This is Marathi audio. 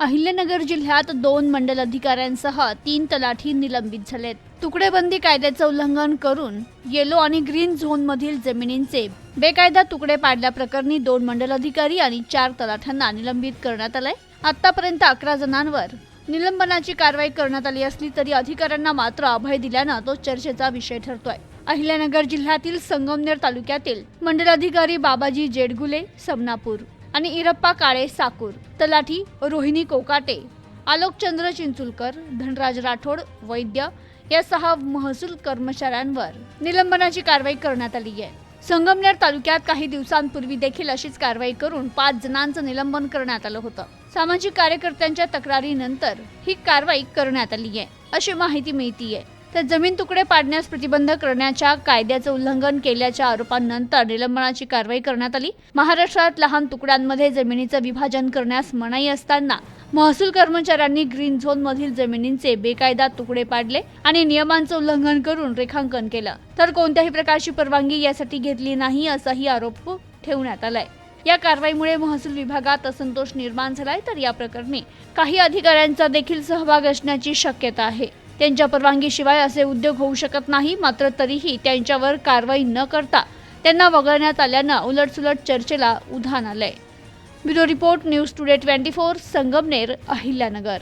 अहिल्यानगर जिल्ह्यात दोन मंडल अधिकाऱ्यांसह तीन तलाठी निलंबित झालेत. तुकडेबंदी कायद्याचं उल्लंघन करून येलो आणि ग्रीन झोन मधील जमिनींचे बेकायदा तुकडे पाडल्याप्रकरणी दोन मंडल अधिकारी आणि चार तलाठ्यांना निलंबित करण्यात आलंय. आतापर्यंत अकरा जणांवर निलंबनाची कारवाई करण्यात आली असली तरी अधिकाऱ्यांना मात्र अभय दिल्यानं तो चर्चेचा विषय ठरतोय. अहिल्यानगर जिल्ह्यातील संगमनेर तालुक्यातील मंडलाधिकारी बाबाजी जेडगुले समनापूर. आणि इरप्पा काळे साकूर तलाठी रोहिणी कोकाटे आलोकचंद्र चिंचुलकर धनराज राठोड वैद्य या सहा महसूल कर्मचाऱ्यांवर निलंबनाची कारवाई करण्यात आली आहे. संगमनेर तालुक्यात काही दिवसांपूर्वी देखील अशीच कारवाई करून पाच जणांचं निलंबन करण्यात आलं होतं. सामाजिक कार्यकर्त्यांच्या तक्रारीनंतर ही कारवाई करण्यात आली आहे अशी माहिती मिळतीये. तर जमीन तुकडे पाडण्यास प्रतिबंध करण्याच्या कायद्याचं उल्लंघन केल्याच्या आरोपांनंतर निलंबनाची कारवाई करण्यात आली. महाराष्ट्रात लहान तुकड्यांमध्ये जमिनीचं विभाजन करण्यास मनाई असताना महसूल कर्मचाऱ्यांनी ग्रीन झोन मधील जमिनींचे बेकायदा तुकडे पाडले आणि नियमांचं उल्लंघन करून रेखांकन केलं. तर कोणत्याही प्रकारची परवानगी यासाठी घेतली नाही असाही आरोप ठेवण्यात आलाय. या कारवाईमुळे महसूल विभागात असंतोष निर्माण झालाय तर या प्रकरणी काही अधिकाऱ्यांचा देखील सहभाग असण्याची शक्यता आहे. त्यांच्या परवानगीशिवाय असे उद्योग होऊ शकत नाही मात्र तरीही त्यांच्यावर कारवाई न करता त्यांना वगळण्यात आल्यानं उलटसुलट चर्चेला उधाण आलंय. Bureau report News Today twenty four Sangamner Ahilyanagar.